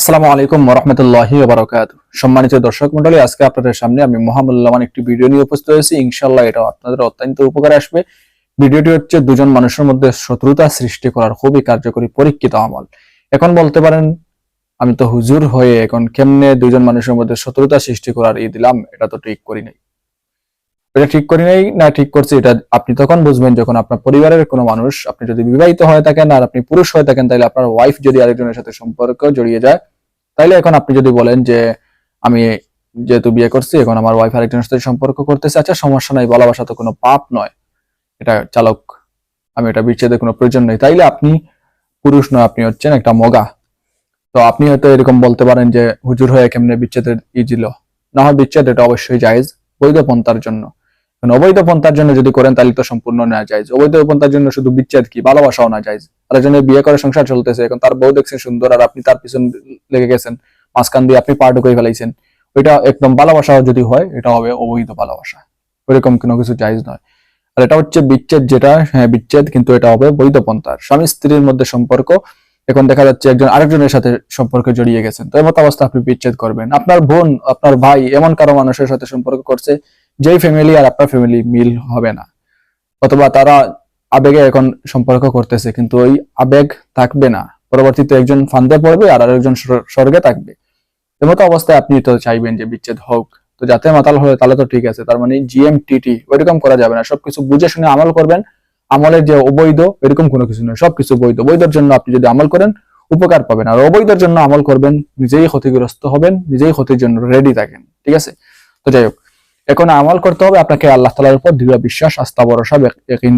আসসালামু আলাইকুম রহমতুল্লাহি বারকাত সম্মানিত দর্শক মন্ডলী আজকে আপনাদের সামনে আমি মোহাম্মদুল্লাহমান একটি ভিডিও নিয়ে উপস্থিত হয়েছি। ইনশাল্লাহ এটা আপনাদের অত্যন্ত উপকারে আসবে। ভিডিওটি হচ্ছে দুজন মানুষের মধ্যে শত্রুতা সৃষ্টি করার খুবই কার্যকরী পরীক্ষিত আমল। এখন বলতে পারেন, আমি তো হুজুর হয়ে এখন কেমনে দুজন মানুষের মধ্যে শত্রুতা সৃষ্টি করার ই দিলাম, এটা তো ঠিক করি নাই। এটা ঠিক করি নাই, না ঠিক করছি, এটা আপনি তখন বুঝবেন যখন আপনার পরিবারের কোনো মানুষ আপনি যদি বিবাহিত হয়ে থাকেন আর আপনি পুরুষ হয়ে থাকেন, তাহলে আপনার ওয়াইফ যদি আরেকজনের সাথে সম্পর্ক জড়িয়ে যায় তাইলে এখন আপনি যদি বলেন যে, আমি যেহেতু বিয়ে করছি, এখন আমার ওয়াইফ আরেকজনের সাথে সম্পর্ক করতেছে আচ্ছা সমস্যা নাই ভালোবাসা তো কোনো পাপ নয়। এটা চালক, আমি এটা বিচ্ছেদের কোনো প্রয়োজন নেই। তাইলে আপনি পুরুষ নয়, আপনি হচ্ছেন একটা মগা। তো আপনি হয়তো এরকম বলতে পারেন যে, হুজুর হয়ে কেমনে বিচ্ছেদের ই দিল? না হয় বিচ্ছেদ, এটা অবশ্যই জায়েজ, বৈধ পন্থার জন্য। কারণ অবৈধ পন্থার জন্য যদি করেন, তাহলে তো সম্পূর্ণ না যায় অবৈধ পন্থার জন্য শুধু বিচ্ছেদ কি? ভালোবাসাও না যায় আরেকজনের বিয়ে করে সংসার চলতেছে, এখন তার বউ দেখছেন সুন্দর আর আপনি তার পিছন লেগে গেছেন, মাঝখান দিয়ে আপনি পার ঢুকে ফেলাইছেন। ওইটা একদম ভালোবাসাও যদি হয়, এটা হবে অবৈধ ভালোবাসা। ওইরকম কোনো কিছু জায়জ নয়। আর এটা হচ্ছে বিচ্ছেদ যেটা হ্যাঁ বিচ্ছেদ, কিন্তু এটা হবে বৈধ পন্থার স্বামী স্ত্রীর মধ্যে সম্পর্ক, এখন দেখা যাচ্ছে একজন আরেকজনের সাথে সম্পর্কে জড়িয়ে গেছেন। তো এমত অবস্থা আপনি বিচ্ছেদ করবেন। আপনার বোন, আপনার ভাই এমন কারও মানুষের সাথে সম্পর্ক করছে যেই ফ্যামিলি আর আপনার ফ্যামিলি মিল হবে না, অথবা তারা আবেগে এখন সম্পর্ক করতেছে, কিন্তু ওই আবেগ থাকবে না। পরবর্তীতে একজন ফান্দে পড়বে আর আরেকজন স্বর্গে থাকবে। এমতো অবস্থায় আপনি তো চাইবেন যে বিচ্ছেদ হোক। তো যাতে মাতাল হয় তাহলে তো ঠিক আছে, তার মানে জিএমটিটি ওইরকম করা যাবে না। সবকিছু বুঝে শুনে আমল করবেন। আমলের যে অবৈধ, এরকম কোনো কিছু নয়। সবকিছু বৈধ। বৈধর জন্য আপনি যদি আমল করেন, উপকার পাবেন। আর অবৈধর জন্য আমল করবেন, নিজেই ক্ষতিগ্রস্ত হবেন, নিজেই ক্ষতির জন্য রেডি থাকেন। ঠিক আছে? তো যাই হোক এখন আমল করতে হবে, আপনাকে আল্লাহ তালার উপর দৃঢ় বিশ্বাস, আস্থা, ভরসা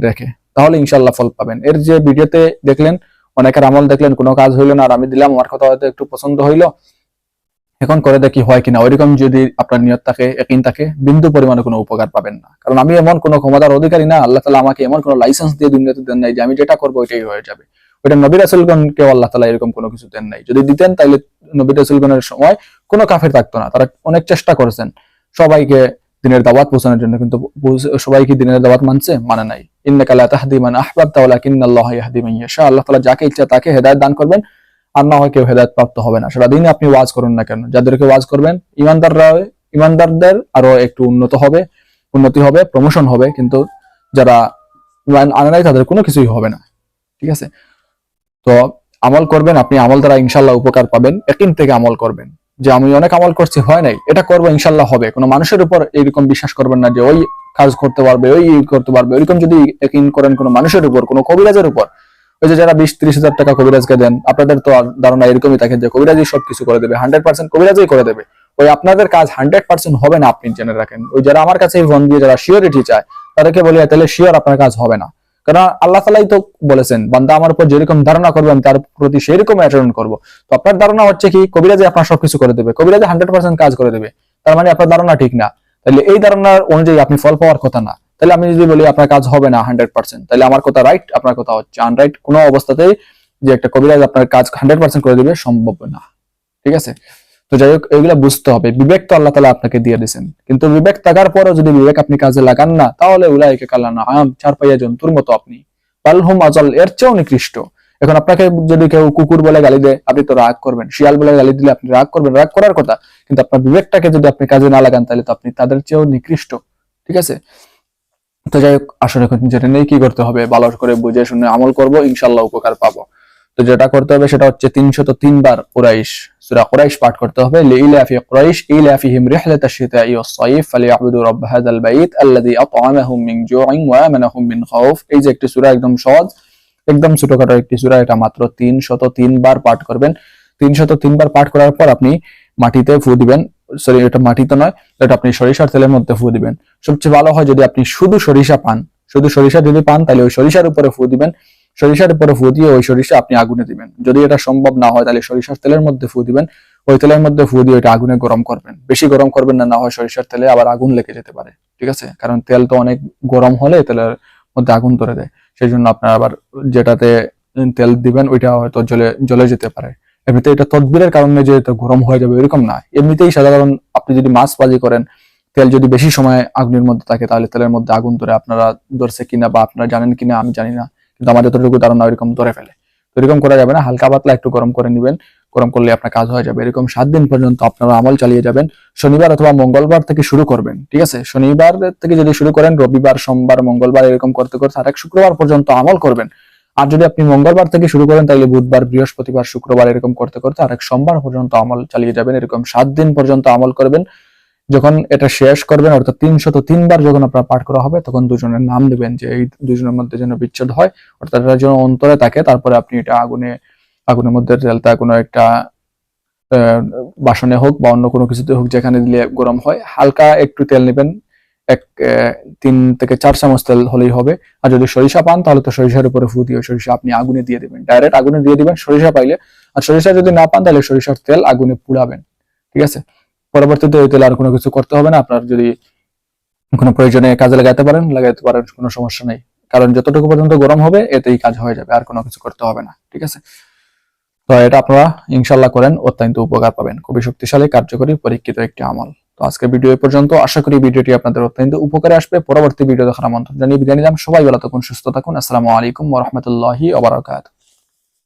রেখে। তাহলে ইনশাল্লাহ ফল পাবেন। এর যে ভিডিওতে দেখলেন, অনেকের আমল দেখলেন, কোনো কাজ হইল না, আর আমি দিলাম, আমার কথা হয়তো একটু পছন্দ হইল। এখন করে দেখি হয় কিনা। ওইরকম যদি আপনার নিয়ত থাকে একিন থাকে, বিন্দু পরিমাণে কোনো উপকার পাবেন না। কারণ আমি এমন কোনো ক্ষমতার অধিকারী না, আল্লাহ তালা আমাকে এমন কোনো লাইসেন্স দিয়ে দুনিয়াতে দেন নাই যে আমি যেটা করব ওইটাই হয়ে যাবে। ওইটা নবী রাসুলগণকেও আল্লাহ তালা এরকম কোনো কিছু দেন নাই। যদি দিতেন তাহলে নবী রাসুলগণের সময় কোনো কাফের থাকতো না। তারা অনেক চেষ্টা করেছেন সবাইকে দিনের দাওয়াত পৌঁছানোর জন্য, কিন্তু সবাই কি দিনের দাওয়াত মানছে? মানে নাই। ইন্নাকা লা তাহদি আহবাবতা ওয়ালাকিন্নাল্লাহ ইয়াহদি মান ইয়াশা। আল্লাহ তাআলা যাকে ইচ্ছা তাকে হেদায়েত দান করবেন, আর না হয় কেউ হেদায়েত প্রাপ্ত হবে না। সেটা দিনে আপনি ওয়াজ করুন না কেন? যাদেরকে ওয়াজ করবেন, ইমানদাররা, ইমানদারদের আরও একটু উন্নত হবে, উন্নতি হবে প্রমোশন হবে, কিন্তু যারা আনে নাই, তাদের কোনো কিছুই হবে না। ঠিক আছে? তো আমল করবেন, আপনি আমল দ্বারা ইনশাল্লাহ উপকার পাবেন, একিন থেকে আমল করবেন। যে আমি অনেক আমল করছি, হয় নাই, এটা করব, ইনশাল্লাহ হবে। কোনো মানুষের উপর এইরকম বিশ্বাস করবেন না যে ওই কাজ করতে পারবে, ওই করতে পারবে। ওইরকম যদি একিন করেন কোনো মানুষের উপর, কোনো কবিরাজের উপর, ওই যে যারা বিশ ত্রিশ হাজার টাকা কবিরাজকে দেন, আপনাদের তো ধারণা এরকমই থাকে যে কবিরাজই সবকিছু করে দেবে, হান্ড্রেড পার্সেন্ট কবিরাজই করে দেবে। ওই আপনাদের কাজ হান্ড্রেড পার্সেন্ট হবে না, আপনি জেনে রাখেন। ওই যারা আমার কাছে ফোন দিয়ে, যারা শিওরিটি চায়, তাদেরকে বলি, তাহলে শিওর আপনার কাজ হবে না। কারণ আল্লাহ তালাই তো বলেছেন, বান্দা আমার উপর যেরকম ধারণা করবে, আমি তার প্রতি সেরকম আচরণ করব। তো আপনার ধারণা হচ্ছে কি, কবিরাজে আপনার সবকিছু করে দেবে, কবিরাজে হান্ড্রেড পার্সেন্ট কাজ করে দেবে, তার মানে আপনার ধারণা ঠিক না। তাহলে এই ধারণার অনুযায়ী আপনি ফল পাওয়ার কথা না। তাহলে আমি যদি বলি, আপনার কাজ হবে না হান্ড্রেড পার্সেন্ট তাহলে আমার কথা রাইট আপনার কথা হচ্ছে আনরাইট কোনো অবস্থাতেই যে একটা কবিরাজ আপনার কাজ হান্ড্রেড পার্সেন্ট করে দিবে, সম্ভব না। ঠিক আছে? তো যাই হোক, এগুলা বুঝতে হবে। বিবেক তো আল্লাহ তালা আপনাকে দিয়ে দিয়েছেন। কিন্তু বিবেক থাকার পরও যদি বিবেক আপনি কাজে লাগান না, তাহলে উলাইকে কালানা আম চার পাইয়া জন্তুর মতো আপনি। পালহুম আজল, এর চেয়েও নিকৃষ্ট। এখন আপনাকে যদি কেউ কুকুর বলে গালি দেয়, আপনি তো রাগ করবেন। শিয়াল বলে গালি দিলে আপনি রাগ করবেন, রাগ করার কথা। কিন্তু আপনার বিবেকটাকে যদি আপনি কাজে না লাগান, তাহলে তো আপনি তাদের চেয়েও নিকৃষ্ট। ঠিক আছে? তো যাই হোক আসলে এখন যেটা নেই কি করতে হবে ভালো করে বুঝে শুনে আমল করব ইনশাল্লাহ উপকার পাবো। তো যেটা করতে হবে সেটা হচ্ছে তিনশত তিনবার কুরাইশ, সুরা কুরাইশ পাঠ করতে হবে। লিইলাফি কুরাইশ ইলাফিহিম রিহলাত ওয়াস-সাইফ ফালিয়াবুদু রাব্ব হাযাল বাইত আল্লাযী আত'আমাহুম মিন জু'ইন ওয়া আমানাহুম মিন খাউফ। এই যে একটি সূরা একদম সহজ, একদম ছোটখাটো একটি সূরা, এটা মাত্র তিনশত তিনবার পাঠ করবেন। তিনশত তিনবার পাঠ করার পর আপনি মাটিতে ফু দিবেন। সরি, এটা মাটিতে নয়, এটা আপনি সরিষার তেলের মধ্যে ফু দিবেন। সবচেয়ে ভালো হয় যদি আপনি শুধু সরিষা পান। শুধু সরিষা যদি পান, তাহলে ওই সরিষার উপরে ফু দিবেন। সরিষার উপরে ফু দিয়ে ওই সরিষা আপনি আগুনে দিবেন। যদি এটা সম্ভব না হয়, তাহলে সরিষার তেলের মধ্যে ফু দিবেন। ওই তেলের মধ্যে ফু দিয়ে ওইটা আগুনে গরম করবেন। বেশি গরম করবেন না না হয় সরিষার তেলে আবার আগুন লেগে যেতে পারে। ঠিক আছে? কারণ তেল তো অনেক গরম হলে তেলের মধ্যে আগুন ধরে দেয়। সেই জন্য আপনার আবার যেটাতে তেল দিবেন, ওইটা হয়তো জ্বলে জ্বলে যেতে পারে। এমনিতে এটা তদবিরের কারণে যে এটা গরম হয়ে যাবে এরকম না। এমনিতেই সাধারণ আপনি যদি মাছ বাজি করেন, তেল যদি বেশি সময় আগুনের মধ্যে থাকে, তাহলে তেলের মধ্যে আগুন ধরে আপনারা ধরছে কিনা বা আপনারা জানেন কিনা, আমি জানি না। কিন্তু আমার যতটুকু ধারণা এরকম ধরে ফেলে। তো এরকম করা যাবে না, হালকা পাতলা একটু গরম করে নেবেন, গরম করলে আপনার কাজ হয়ে যাবে। এরকম সাত দিন পর্যন্ত আপনারা আমল চালিয়ে যাবেন। শনিবার অথবা মঙ্গলবার থেকে শুরু করবেন, ঠিক আছে? শনিবার থেকে যদি শুরু করেন, রবিবার, সোমবার, মঙ্গলবার এরকম করতে করতে আরেক শুক্রবার পর্যন্ত আমল করবেন। আর যদি আপনি মঙ্গলবার থেকে শুরু করেন, তাহলে বুধবার, বৃহস্পতিবার, শুক্রবার এরকম করতে করতে আর এক সোমবার পর্যন্ত আমল চালিয়ে যাবেন। এরকম সাত দিন পর্যন্ত আমল করবেন। যখন এটা শেষ করবেন, অর্থাৎ তিনশত তিনবার যখন আপনার পাঠ করা হবে, তখন দুজনের নাম দেবেন যে এই দুজনের মধ্যে যেন বিচ্ছেদ হয়। অর্থাৎ এটা যেন অন্তরে থাকে, তারপরে আপনি এটা আগুনে, আগুনের মধ্যে তেলটা কোনো একটা বাসনে হোক বা অন্য কোনো কিছুতে হোক, যেখানে দিলে গরম হয়, হালকা একটু তেল নেবেন। এক তিন থেকে চার চামচ তেল হলেই হবে। আর যদি সরিষা পান, তাহলে তো সরিষার উপরে ফু দিয়ে সরিষা আপনি আগুনে দিয়ে দিবেন। ডাইরেক্ট আগুনে দিয়ে দিবেন সরিষা পাইলে। আর সরিষা যদি না পান, তাহলে সরিষার তেল আগুনে পুড়াবেন। ঠিক আছে? পরবর্তীতে ওই তেল আর কোনো কিছু করতে হবে না। আপনার যদি কোনো প্রয়োজনে কাজে লাগাতে পারেন লাগাতে পারেন, কোনো সমস্যা নেই। কারণ যতটুকু পর্যন্ত গরম হবে, এতেই কাজ হয়ে যাবে, আর কোনো কিছু করতে হবে না, ঠিক আছে? তো এটা আপনারা ইনশাল্লাহ করেন, অত্যন্ত উপকার পাবেন। খুবই শক্তিশালী, কার্যকরী, পরীক্ষিত একটি আমল। তো আজকে ভিডিও পর্যন্ত। আশা করি ভিডিওটি আপনাদের অত্যন্ত উপকারে আসবে। পরবর্তী ভিডিও দেখার আমন্ত্রণ জানিয়ে বিদায় নিলাম। সবাই ভালো থাকুন, সুস্থ থাকুন। আসসালামু আলাইকুম ওরহমতুল্লাহি ওবরাকাতুহ